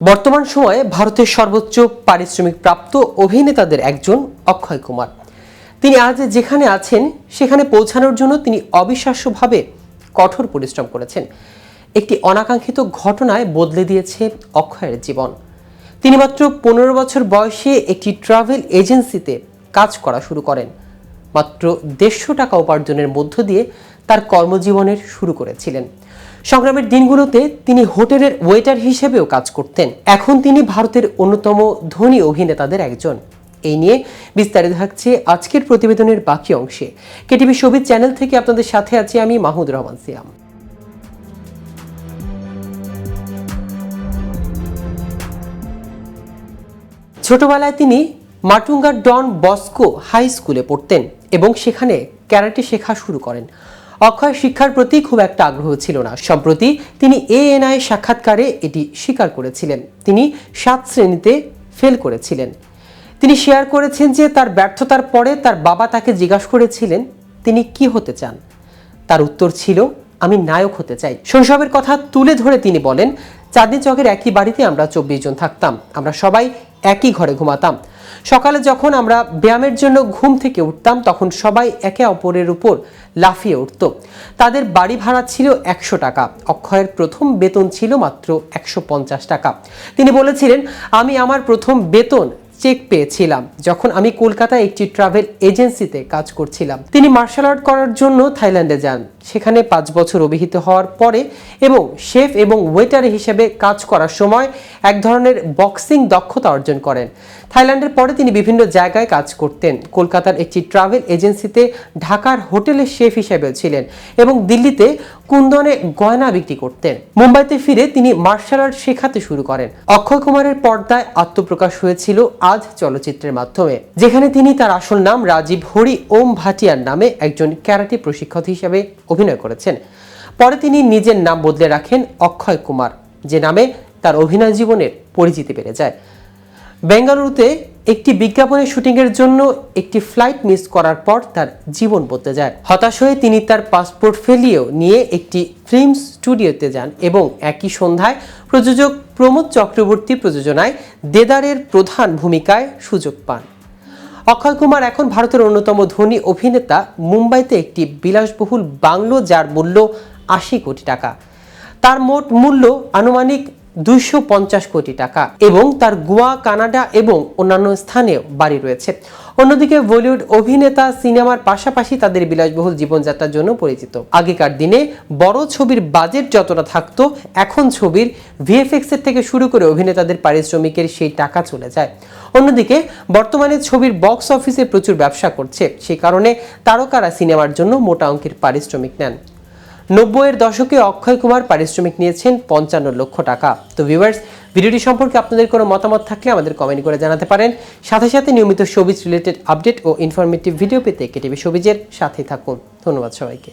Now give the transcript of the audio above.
বর্তমান সময়ে ভারতের সর্বোচ্চ পারিশ্রমিক প্রাপ্ত অভিনেতাদের একজন অক্ষয় কুমার। তিনি আজ যেখানে আছেন, সেখানে পৌঁছানোর জন্য তিনি অবিশ্বাস্যভাবে কঠোর পরিশ্রম করেছেন। একটি অনাকাঙ্ক্ষিত ঘটনায় বদলে দিয়েছে অক্ষয়ের জীবন। তিনি মাত্র পনেরো বছর বয়সে একটি ট্রাভেল এজেন্সিতে কাজ করা শুরু করেন। মাত্র দেড়শো টাকা উপার্জনের মধ্য দিয়ে তার কর্মজীবনের শুরু করেছিলেন। সংগ্রামের দিনগুলোতে তিনি হোটেলের ওয়েটার হিসেবেও কাজ করতেন। এখন তিনি ভারতের অন্যতম ধনী অভিনেতাদের একজন। এই নিয়ে বিস্তারিত থাকছে আজকের প্রতিবেদনের বাকি অংশে। কেটিভি সবিজ চ্যানেল থেকে আপনাদের সাথে আছি আমি মাহমুদ রহমান সিয়াম। ছোটবেলায় তিনি মাটুঙ্গার ডন বস্কো হাই স্কুলে পড়তেন এবং সেখানে ক্যারাটে শেখা শুরু করেন। অক্ষয় শিক্ষার প্রতি খুব একটা আগ্রহ ছিল না। সম্প্রতি তিনি এএনআই সাক্ষাৎকারে এটি স্বীকার করেছিলেন। তিনি সাত শ্রেণীতে ফেল করেছিলেন। তিনি শেয়ার করেছেন যে তার ব্যর্থতার পরে তার বাবা তাকে জিজ্ঞাসা করেছিলেন, তিনি কি হতে চান? তার উত্তর ছিল, আমি নায়ক হতে চাই। শৈশবের কথা তুলে ধরে তিনি বলেন, চাঁদনি চকের একই বাড়িতে আমরা চব্বিশ জন থাকতাম। আমরা সবাই একই ঘরে ঘুমাতাম। সকালে যখন আমরা ব্যায়ামের জন্য ঘুম থেকে উঠতাম, তখন সবাই একে অপরের উপর লাফিয়ে উঠত। তাদের বাড়ি ভাড়া ছিল একশো টাকা। অক্ষয়ের প্রথম বেতন ছিল মাত্র একশো পঞ্চাশ টাকা। তিনি বলেছিলেন, আমি আমার প্রথম বেতন চেক পেয়েছিলাম যখন আমি কলকাতায় একটি ট্রাভেল এজেন্সিতে কাজ করছিলাম। তিনি মার্শাল আর্ট করার জন্য থাইল্যান্ডে যান। সেখানে পাঁচ বছর অভিহিত হওয়ার পরে এবং শেফ এবং ওয়েটার হিসেবে কাজ করার সময় এক ধরনের বক্সিং দক্ষতা অর্জন করেন। থাইল্যান্ডের পরে তিনি বিভিন্ন জায়গায় কাজ করতেন। কলকাতার একটি ট্রাভেল এজেন্সিতে ঢাকার হোটেলের শেফ হিসেবেও ছিলেন এবং দিল্লিতে কুন্দনে গয়না বিক্রি করতেন। মুম্বাইতে ফিরে তিনি মার্শাল আর্ট শেখাতে শুরু করেন। অক্ষয় কুমারের পর্দায় আত্মপ্রকাশ হয়েছিল আজ চলচ্চিত্রের মাধ্যমে, যেখানে তিনি তার আসল নাম রাজীব হরি ওম ভাটিয়ার নামে একজন ক্যারাটে প্রশিক্ষক হিসেবে অভিনয় করেছেন। পরে তিনি নিজের নাম বদলে রাখেন অক্ষয় কুমার, যে নামে তার অভিনয় জীবনের পরিচিতি বেড়ে যায়। বেঙ্গালুরুতে একটি বিজ্ঞাপনের শুটিংয়ের জন্য একটি ফ্লাইট মিস করার পর তার জীবন বদলে যায়। হতাশ হয়ে তিনি তার পাসপোর্ট ফেলিয়েও নিয়ে একটি ফিল্ম স্টুডিওতে যান এবং একই সন্ধ্যায় প্রযোজক প্রমোদ চক্রবর্তী প্রযোজনায় দেদারের প্রধান ভূমিকায় সুযোগ পান। অক্ষয় কুমার এখন ভারতের অন্যতম ধনী অভিনেতা। মুম্বাইতে একটি বিলাসবহুল বাংলো যার মূল্য আশি কোটি টাকা। তার মোট মূল্য আনুমানিক দুইশো পঞ্চাশ কোটি টাকা এবং তার গোয়া, কানাডা এবং অন্যান্য স্থানেও বাড়ি রয়েছে। অন্যদিকে বলিউড অভিনেতা, সিনেমার পাশাপাশি তাদের বিলাসবহুল জীবনযাত্রার জন্য পরিচিত। আগেকার দিনে বড় ছবির বাজেট যতটা থাকতো, এখন ছবির ভিএফএক্স এর থেকে শুরু করে অভিনেতাদের পারিশ্রমিকের সেই টাকা চলে যায়। অন্যদিকে বর্তমানে ছবির বক্স অফিসে প্রচুর ব্যবসা করছে। সেই কারণে তারকারা সিনেমার জন্য মোটা অঙ্কের পারিশ্রমিক নেন। নব্বইয়ের দশকে অক্ষয় কুমার পারিশ্রমিক নিয়েছেন পঞ্চান্ন লক্ষ টাকা। তো ভিউয়ার্স ভিডিওটি সম্পর্কে আপনাদের কোনো মতামত থাকলে আমাদের কমেন্ট করে জানাতে পারেন। সাথে সাথে নিয়মিত সবিজ রিলেটেড আপডেট ও ইনফরমেটিভ ভিডিও পেতে কেটিভি সবিজের সাথে থাকুন। ধন্যবাদ সবাইকে।